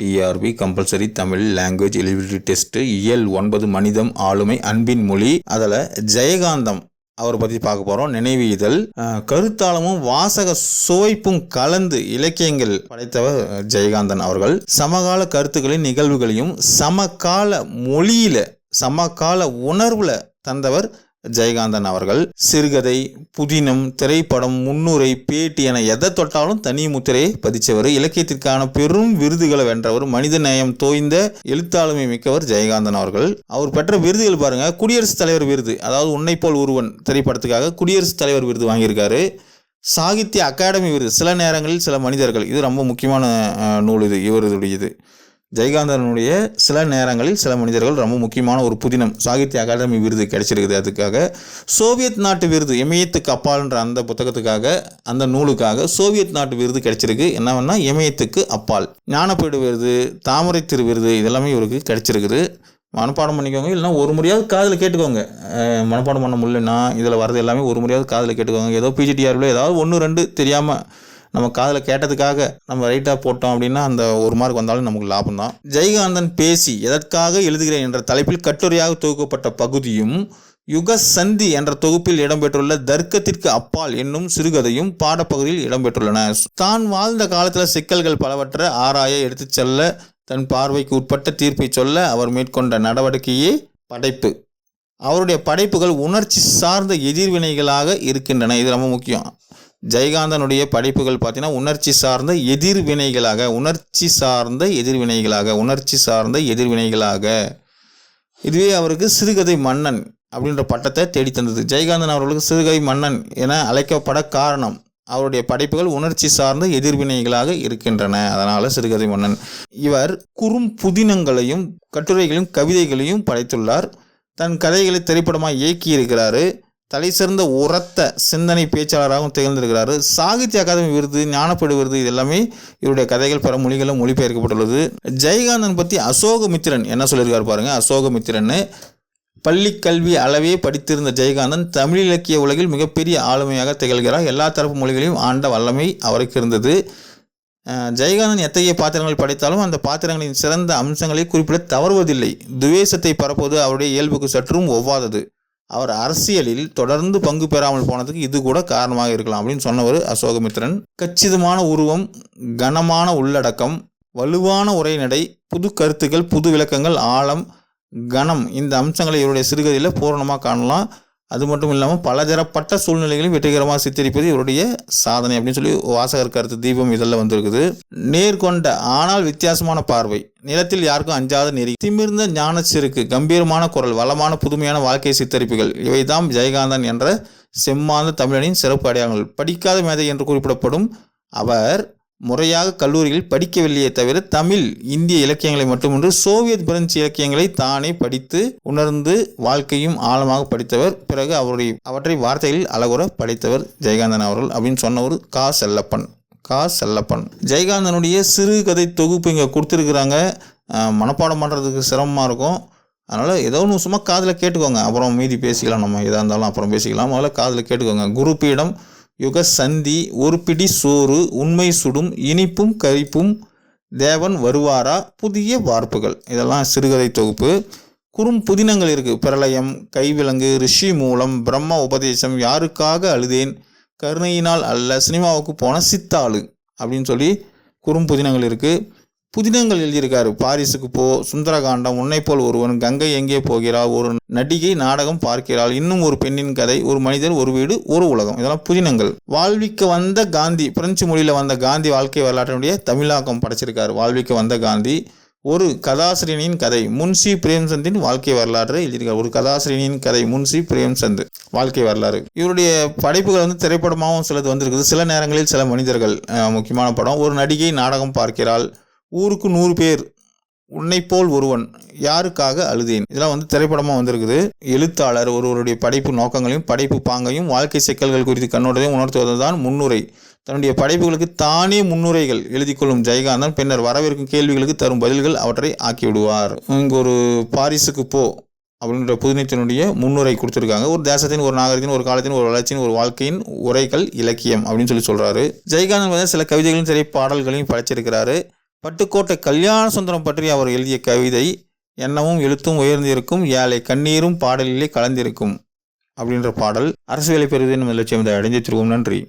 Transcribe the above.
T R B compulsory Tamil language eligibility test இயல் ஒன்பது மனிதம் ஆளுமை அன்பின் மொழி. அதில் ஜெயகாந்தம் அவரை பற்றி பார்க்க போகிறோம் நினைவு இதழ் கருத்தாளமும் வாசக சுவைப்பும் கலந்து இலக்கியங்கள் படைத்தவர் ஜெயகாந்தன் அவர்கள். சமகால கருத்துக்களின் நிகழ்வுகளையும் சமகால மொழியில சமகால உணர்வில் தந்தவர் ஜெயகாந்தன் அவர்கள் சிறுகதை புதினம் திரைப்படம் முன்னுரை பேட்டி என எதை தொட்டாலும் தனி முத்திரையை பதிச்சவர் இலக்கியத்திற்கான பெரும் விருதுகளை வென்றவர் மனித நேயம் தோய்ந்த எழுத்தாளுமை மிக்கவர் ஜெயகாந்தன் அவர்கள். அவர் பெற்ற விருதுகள் பாருங்க குடியரசுத் தலைவர் விருது. அதாவது உன்னை போல் ஒருவன் திரைப்படத்துக்காக குடியரசுத் தலைவர் விருது வாங்கியிருக்காரு. சாகித்ய அகாடமி விருது. சில நேரங்களில் சில மனிதர்கள் இது ரொம்ப முக்கியமான நூல் இது இவருடையது ஜெயகாந்தனுடைய சில நேரங்களில் சில மனிதர்கள் ரொம்ப முக்கியமான ஒரு புதினம் சாகித்ய அகாடமி விருது கிடைச்சிருக்குது அதுக்காக. சோவியத் நாட்டு விருது இமயத்துக்கு அப்பால்ன்ற அந்த புத்தகத்துக்காக அந்த நூலுக்காக சோவியத் நாட்டு விருது கிடைச்சிருக்கு. என்னவென்னா இமயத்துக்கு அப்பால். ஞானப்பீடு விருது தாமரை திரு விருது இதெல்லாமே இவருக்கு கிடைச்சிருக்குது. மனப்பாடம் பண்ணிக்கோங்க. இல்லைன்னா ஒரு முறையாவது காதில் கேட்டுக்கோங்க. மனப்பாடம் பண்ண முடியலன்னா இதில் வர்றது எல்லாமே ஒரு முறையாவது காதில் கேட்டுக்கோங்க. ஏதோ பிஜிடிஆர்வில் ஏதாவது ஒன்று ரெண்டு தெரியாமல் நம்ம காதில் கேட்டதுக்காக நம்ம ரைட்டாக போட்டோம் அப்படின்னா அந்த ஒரு மார்க் வந்தாலும் நமக்கு லாபம் தான். ஜெயகாந்தன் பேசி எதற்காக எழுதுகிறேன் என்ற தலைப்பில் கட்டுரையாக தொகுக்கப்பட்ட பகுதியும் யுக சந்தி என்ற தொகுப்பில் இடம்பெற்றுள்ள தர்க்கத்திற்கு அப்பால் என்னும் சிறுகதையும் பாடப்பகுதியில் இடம்பெற்றுள்ளன. தான் வாழ்ந்த காலத்தில் சிக்கல்கள் பலவற்றை ஆராய எடுத்துச் செல்ல தன் பார்வைக்கு உட்பட்ட தீர்ப்பை சொல்ல அவர் மேற்கொண்ட நடவடிக்கையே படைப்பு. அவருடைய படைப்புகள் உணர்ச்சி சார்ந்த எதிர்வினைகளாக இருக்கின்றன. இது ரொம்ப முக்கியம். ஜெயகாந்தனுடைய படைப்புகள் பார்த்தீங்கன்னா உணர்ச்சி சார்ந்த எதிர்வினைகளாக உணர்ச்சி சார்ந்த எதிர்வினைகளாக உணர்ச்சி சார்ந்த எதிர்வினைகளாக. இதுவே அவருக்கு சிறுகதை மன்னன் அப்படின்ற பட்டத்தை தேடி தந்தது ஜெயகாந்தன் அவர்களுக்கு சிறுகதை மன்னன் என அழைக்கப்பட காரணம் அவருடைய படைப்புகள் உணர்ச்சி சார்ந்த எதிர்வினைகளாக இருக்கின்றன. அதனால் சிறுகதை மன்னன். இவர் குறும் புதினங்களையும் கட்டுரைகளையும் கவிதைகளையும் படைத்துள்ளார். தன் கதைகளை திரைப்படமாக இயக்கியிருக்கிறாரு. தலை சிறந்த உரத்த சிந்தனை பேச்சாளராகவும் திகழ்ந்திருக்கிறாரு. சாகித்ய அகாதமி விருது ஞானப்படு விருது இது எல்லாமே இவருடைய கதைகள் பல மொழிகளும் மொழிபெயர்க்கப்பட்டுள்ளது. ஜெயகாந்தன் பற்றி அசோகமித்திரன் என்ன சொல்லியிருக்காரு பாருங்க. அசோகமித்திரன் பள்ளி கல்வி அளவே படித்திருந்த ஜெயகாந்தன் தமிழ் இலக்கிய உலகில் மிகப்பெரிய ஆளுமையாக திகழ்கிறார். எல்லா தரப்பு மொழிகளையும் ஆண்ட வல்லமை அவருக்கு இருந்தது. ஜெயகாந்தன் எத்தகைய பாத்திரங்கள் படைத்தாலும் அந்த பாத்திரங்களின் சிறந்த அம்சங்களை குறிப்பிட தவறுவதில்லை. துவேஷத்தை பரப்புவது அவருடைய இயல்புக்கு சற்றும் ஒவ்வாதது. அவர் அரசியலில் தொடர்ந்து பங்கு பெறாமல் போனதுக்கு இது கூட காரணமாக இருக்கலாம் அப்படின்னு சொன்னவர் அசோகமித்திரன். கச்சிதமான உருவம் கனமான உள்ளடக்கம் வலுவான உரைநடை புது கருத்துக்கள் புது விளக்கங்கள் ஆழம் கணம் இந்த அம்சங்களை இவருடைய சிறுகதையில் பூரணமாக காணலாம். அது மட்டும் இல்லாமல் பலதரப்பட்ட சூழ்நிலைகளையும் வெற்றிகரமாக சித்தரிப்பது இவருடைய சாதனை அப்படின்னு சொல்லி வாசகர் கருத்து தீபம் இதெல்லாம் வந்திருக்குது. நேர்கொண்ட ஆனால் வித்தியாசமான பார்வை. நிலத்தில் யாருக்கும் அஞ்சாத நெறி திமிர்ந்த ஞான சிறுக்கு கம்பீரமான குரல் வளமான புதுமையான வாழ்க்கை சித்தரிப்புகள் இவைதாம் ஜெயகாந்தன் என்ற செம்மாந்த தமிழனின் சிறப்பு அடையாளங்கள். படிக்காத மேதை என்று குறிப்பிடப்படும் அவர் முறையாக கல்லூரியில் படிக்கவில்லையே தவிர தமிழ் இந்திய இலக்கியங்களை மட்டுமின்றி சோவியத் பிரெஞ்சு இலக்கியங்களை தானே படித்து உணர்ந்து வாழ்க்கையும் ஆழமாக படித்தவர். பிறகு அவருடைய அவற்றை வார்த்தைகளில் அழகுற படித்தவர் ஜெயகாந்தன் அவர்கள் அப்படின்னு சொன்னவர் கா. செல்லப்பன். கா. செல்லப்பன். ஜெயகாந்தனுடைய சிறுகதை தொகுப்பு இங்கே கொடுத்துருக்குறாங்க. மனப்பாடம் பண்ணுறதுக்கு சிரமமாக இருக்கும். அதனால் ஏதோ ஒன்று சும்மா காதில் கேட்டுக்கோங்க. அப்புறம் மீதி பேசிக்கலாம் நம்ம. எதாக இருந்தாலும் அப்புறம் பேசிக்கலாம். முதல்ல காதில் கேட்டுக்கோங்க. குருப்பீடம் யுக சந்தி ஒரு பிடி சோறு உண்மை சுடும் இனிப்பும் கரிப்பும் தேவன் வருவாரா? புதிய வார்ப்புகள். இதெல்லாம் சிறுகதை தொகுப்பு. குறும் புதினங்கள் இருக்குது பிரளயம் கைவிலங்கு ரிஷி மூலம் பிரம்ம உபதேசம் யாருக்காக அழுதேன்? கருணையினால் அல்ல சினிமாவுக்கு போன சித்தாளு அப்படின்னு சொல்லி குறும் புதினங்கள் இருக்குது புதினங்கள் எழுதியிருக்காரு. பாரிஸுக்கு போ சுந்தரகாண்டம் உன்னை போல் ஒருவன் கங்கை எங்கே போகிறாள்? ஒரு நடிகை நாடகம் பார்க்கிறாள். இன்னும் ஒரு பெண்ணின் கதை ஒரு மனிதர் ஒரு வீடு ஒரு உலகம். இதெல்லாம் புதினங்கள். வாழ்விக்க வந்த காந்தி பிரெஞ்சு மொழியில் வந்த காந்தி வாழ்க்கை வரலாற்றினுடைய தமிழாக்கம் படைச்சிருக்காரு. வாழ்விக்க வந்த காந்தி ஒரு கதாசிரியனின் கதை முன்சி பிரேம்சந்தின் வாழ்க்கை வரலாறு எழுதியிருக்கார். ஒரு கதாசிரியனின் கதை முன்சி பிரேம்சந்த் வாழ்க்கை வரலாறு. இவருடைய படைப்புகள் வந்து திரைப்படமாகவும் சிலது வந்திருக்குது. சில நேரங்களில் சில மனிதர்கள் முக்கியமான படம். ஒரு நடிகை நாடகம் பார்க்கிறாள். ஊருக்கு நூறு பேர் உன்னை போல் ஒருவன் யாருக்காக அழுதேன்? இதெல்லாம் வந்து திரைப்படமாக வந்திருக்குது. எழுத்தாளர் ஒருவருடைய படைப்பு நோக்கங்களையும் படைப்பு பாங்கையும் வாழ்க்கை சிக்கல்கள் குறித்து கண்ணோட்டத்தையும் உணர்த்துவதுதான் முன்னுரை. தன்னுடைய படைப்புகளுக்கு தானே முன்னுரைகள் எழுதி கொள்ளும் ஜெயகாந்தன் பின்னர் வரவிருக்கும் கேள்விகளுக்கு தரும் பதில்கள் அவற்றை ஆக்கிவிடுவார். இங்கு ஒரு பாரிஸுக்கு போ அப்படின்ற புதினத்தினுடைய முன்னுரை கொடுத்துருக்காங்க. ஒரு தேசத்தின் ஒரு நாகரிகத்தின் ஒரு காலத்தின் ஒரு வளர்ச்சியின் ஒரு வாழ்க்கையின் உரைகள் இலக்கியம் அப்படின்னு சொல்லி சொல்கிறாரு ஜெயகாந்தன் வந்து சில கவிதைகளையும் சரி பாடல்களையும் படைச்சிருக்கிறாரு. பட்டுக்கோட்டை கல்யாண சுந்தரம் பற்றி அவர் எழுதிய கவிதை எண்ணமும் எழுத்தும் உயர்ந்திருக்கும் ஏழை கண்ணீரும் பாடலிலே கலந்திருக்கும் அப்படின்ற பாடல் அரசு வேலை பெறுவது நம்ம லட்சியம் இதை நன்றி.